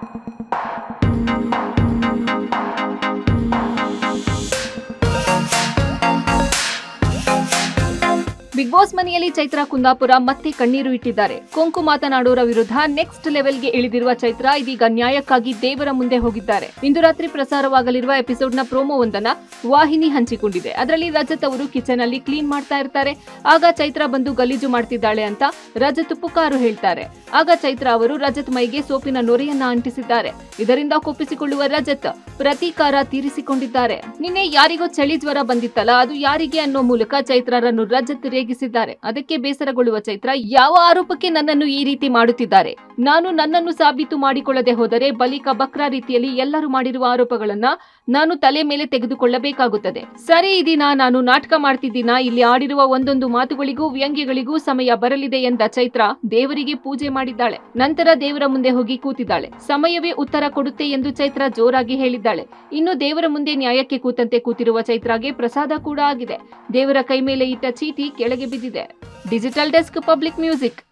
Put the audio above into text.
Thank you. Big boss ಮನೆಯಲ್ಲಿ ಚೈತ್ರಾ, ಕುಂದಾಪುರ ಮತ್ತೆ ಕಣ್ಣೀರು ಇಟ್ಟಿದ್ದಾರೆ. ಕೊಂಕು ಮಾತನಾಡೋರ ವಿರುದ್ಧ ನೆಕ್ಸ್ಟ್ ಲೆವೆಲ್ಗೆ ಇಳಿದಿರುವ ಚೈತ್ರಾ ಇದೀಗ ನ್ಯಾಯಕ್ಕಾಗಿ ದೇವರ ಮುಂದೆ ಹೋಗಿದ್ದಾರೆ. ಇಂದು ರಾತ್ರಿ ಪ್ರಸಾರವಾಗಲಿರುವ ಎಪಿಸೋಡ್ನ ಪ್ರೋಮೋ ಒಂದನ್ನ ವಾಹಿನಿ ಹಂಚಿಕೊಂಡಿದೆ. ಅದರಲ್ಲಿ ರಜತ್ ಅವರು ಕಿಚನ್ ಅಲ್ಲಿ ಕ್ಲೀನ್ ಮಾಡ್ತಾ ಇರ್ತಾರೆ. ಆಗ ಚೈತ್ರಾ ಬಂದು ಗಲೀಜು ಮಾಡ್ತಿದ್ದಾಳೆ ಅಂತ ರಜತ್ ಪುಕಾರು ಹೇಳ್ತಾರೆ. ಆಗ ಚೈತ್ರಾ ಅವರು ರಜತ್ ಮೈಗೆ ಸೋಪಿನ ನೊರೆಯನ್ನ ಅಂಟಿಸಿದ್ದಾರೆ. ಇದರಿಂದ ಕೋಪಿಸಿಕೊಳ್ಳುವ ರಜತ್ ಪ್ರತೀಕಾರ ತೀರಿಸಿಕೊಂಡಿದ್ದಾರೆ. ನಿನ್ನೆ ಯಾರಿಗೋ ಚಳಿ ಜ್ವರ ಬಂದಿತ್ತಲ್ಲ, ಅದು ಯಾರಿಗೆ ಅನ್ನೋ ಮೂಲಕ ಚೈತ್ರಾರನ್ನು ರಜತ್ ರೇಗಿಸಿದ್ದಾರೆ ಅದಕ್ಕೆ ಬೇಸರಗೊಳ್ಳುವ ಚೈತ್ರ ಯಾವ ಆರೋಪಕ್ಕೆ ನನ್ನನ್ನು ಈ ರೀತಿ ಮಾಡುತ್ತಿದ್ದಾರೆ? ನಾನು ನನ್ನನ್ನು ಸಾಬೀತು ಮಾಡಿಕೊಳ್ಳದೆ ಹೋದರೆ ಬಳಿಕ ಬಕ್ರ ರೀತಿಯಲ್ಲಿ ಎಲ್ಲರೂ ಮಾಡಿರುವ ಆರೋಪಗಳನ್ನ ನಾನು ತಲೆ ಮೇಲೆ ತೆಗೆದುಕೊಳ್ಳಬೇಕಾಗುತ್ತದೆ. ಸರಿ ಈ ದಿನ ನಾನು ನಾಟಕ ಮಾಡ್ತಿದ್ದೀನ, ಇಲ್ಲಿ ಆಡಿರುವ ಒಂದೊಂದು ಮಾತುಗಳಿಗೂ ವ್ಯಂಗ್ಯಗಳಿಗೂ ಸಮಯ ಬರಲಿದೆ ಎಂದ ಚೈತ್ರ ದೇವರಿಗೆ ಪೂಜೆ ಮಾಡಿದ್ದಾಳೆ. ನಂತರ ದೇವರ ಮುಂದೆ ಹೋಗಿ ಕೂತಿದ್ದಾಳೆ. ಸಮಯವೇ ಉತ್ತರ ಕೊಡುತ್ತೆ ಎಂದು ಚೈತ್ರ ಜೋರಾಗಿ ಹೇಳಿದ್ದಾಳೆ. ಇನ್ನು ದೇವರ ಮುಂದೆ ನ್ಯಾಯಕ್ಕೆ ಕೂತಂತೆ ಕೂತಿರುವ ಚೈತ್ರಾಗೆ ಪ್ರಸಾದ ಕೂಡ ಆಗಿದೆ. ದೇವರ ಕೈ ಮೇಲೆ ಇಟ್ಟ ಚೀಟಿ ಕೆಳಗೆ ಬಿದ್ದಿದೆ. Digital desk public music.